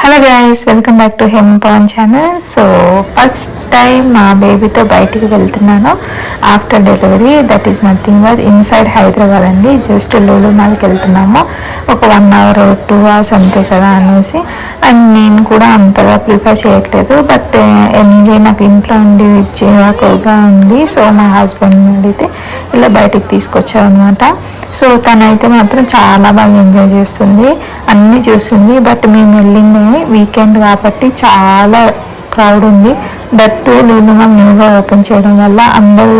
Hello guys welcome back to Hem Pavan channel so first time మా బేబీతో బయటికి వెళ్తున్నాను. After delivery that is nothing but inside Hyderabad అండి. Just Lulu మాల్కి వెళ్తున్నాము. ఒక వన్ అవర్ టూ అవర్స్ అంతే కదా అనేసి. అండ్ నేను కూడా అంతగా ప్రిఫర్ చేయట్లేదు. బట్ ఎనీవే uh, నాకు ఇంట్లో ఉండి చిరాకుగా ఉంది. సో మా హస్బెండ్ అడిగితే ఇలా బయటికి తీసుకొచ్చారనమాట సో తనైతే మాత్రం చాలా బాగా ఎంజాయ్ చేస్తుంది. అన్నీ చూస్తుంది. బట్ మేము వెళ్ళింది వీకెండ్ కాబట్టి చాలా క్రౌడ్ ఉంది. దట్టు లూలుమా న్యూగా ఓపెన్ చేయడం వల్ల అందరూ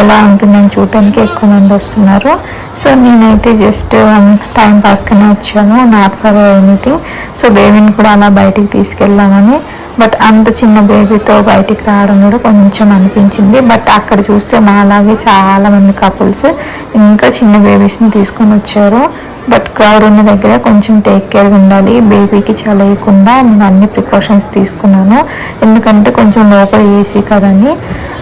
ఎలా ఉంటుందని చూడటానికి ఎక్కువ మంది వస్తున్నారు. సో నేనైతే జస్ట్ టైం పాస్గానే వచ్చాను. నాట్ ఫర్ ఎనీథింగ్ సో బేబీని కూడా అలా బయటికి తీసుకెళ్ళామని బట్ అంత చిన్న బేబీతో బయటికి రావడం కూడా కొంచెం అనిపించింది. బట్ అక్కడ చూస్తే మా అలాగే చాలామంది కపుల్స్ ఇంకా చిన్న బేబీస్ని తీసుకొని వచ్చారు. బట్ క్రౌడ్ ఉన్న దగ్గర కొంచెం టేక్ కేర్ ఉండాలి. బేబీకి చలేయకుండా నేను అన్ని ప్రికాషన్స్ తీసుకున్నాను. ఎందుకంటే కొంచెం లోపల ఏసీ కదండి.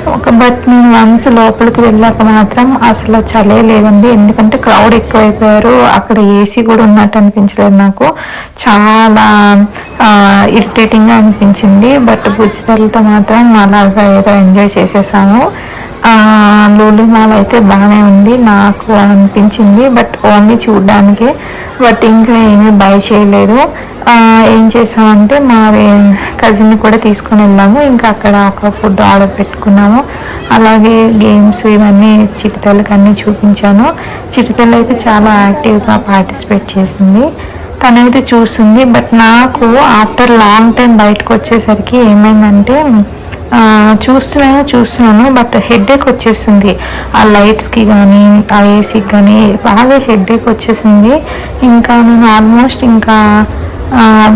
ఒక బట్ నేను వన్స్ లోపలికి వెళ్ళాక మాత్రం అసలు చలే లేదండి. ఎందుకంటే క్రౌడ్ ఎక్కువైపోయారు. అక్కడ ఏసీ కూడా ఉన్నట్టు అనిపించలేదు నాకు. చాలా ఇరిటేటింగ్గా అనిపించింది. బట్ బుజ్జితలతో మాత్రం అలాగా ఏదో ఎంజాయ్ చేసేసాము లూలు మాల్ అయితే బాగానే ఉంది నాకు అనిపించింది బట్ ఓన్లీ చూడడానికే. బట్ ఇంకా ఏమీ బై చేయలేదు. ఏం చేసామంటే మా కజిన్ని కూడా తీసుకొని వెళ్ళాము ఇంకా అక్కడ ఒక ఫుడ్ ఆర్డర్ పెట్టుకున్నాము. అలాగే గేమ్స్ ఇవన్నీ చిటితలకి అన్నీ చూపించాను. చిటితలు అయితే చాలా యాక్టివ్గా పార్టిసిపేట్ చేసింది. తనైతే చూస్తుంది బట్ నాకు ఆఫ్టర్ లాంగ్ టైం బయటకు వచ్చేసరికి ఏమైందంటే చూస్తున్నాను చూస్తున్నాను బట్ హెడేక్ వచ్చేస్తుంది ఆ లైట్స్కి కానీ ఆ ఏసీకి కానీ బాగా హెడేక్ వచ్చేసింది. ఇంకా నేను ఆల్మోస్ట్ ఇంకా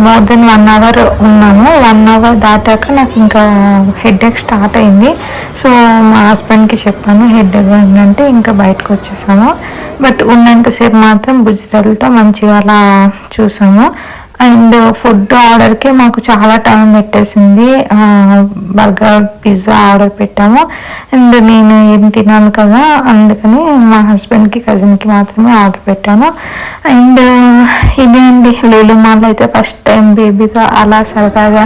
మోర్ దెన్ వన్ అవర్ ఉన్నాను. వన్ అవర్ దాటాక నాకు ఇంకా హెడేక్ స్టార్ట్ అయింది. సో మా హస్బెండ్కి చెప్పాను హెడేక్ అయిందంటే ఇంకా బయటకు వచ్చేసాము బట్ ఉన్నంతసేపు మాత్రం బుజ్జితలతో మంచిగా అలా చూసాము. అండ్ ఫుడ్ ఆర్డర్కి మాకు చాలా టైం పెట్టేసింది. బర్గర్ పిజ్జా ఆర్డర్ పెట్టాము. అండ్ నేను ఏం తినాను కదా అందుకని మా హస్బెండ్కి కజిన్కి మాత్రమే ఆర్డర్ పెట్టాను. అండ్ ఇదే అండి లూలు మాల్ అయితే ఫస్ట్ టైం బేబీతో అలా సరదాగా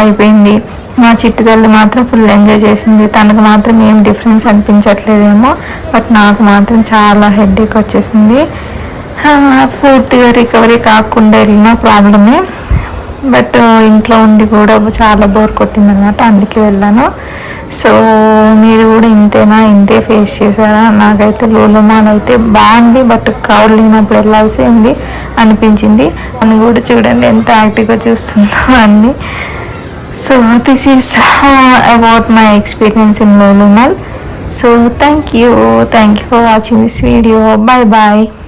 అయిపోయింది. మా చిట్టు తల్లి మాత్రం ఫుల్ ఎంజాయ్ చేసింది. తనకు మాత్రం ఏం డిఫరెన్స్ అనిపించట్లేదేమో బట్ నాకు మాత్రం చాలా హెడ్ఏక్ వచ్చేసింది. పూర్తిగా రికవరీ కాకుండా వెళ్ళిన ప్రాబ్లమే. బట్ ఇంట్లో ఉండి కూడా చాలా బోర్ కొట్టింది అనమాట అందుకే వెళ్ళాను. సో మీరు కూడా ఇంతేనా ఇంతే ఫేస్ చేశారా? నాకైతే లోలుమాన్ అయితే బాగుంది బట్ కవర్ లేనప్పుడు వెళ్ళాల్సి ఉంది అనిపించింది. అని కూడా చూడండి ఎంత యాక్టివ్గా చూస్తుందో అన్ని. So this is about my experience in Lulu mall so thank you thank you for watching this video bye bye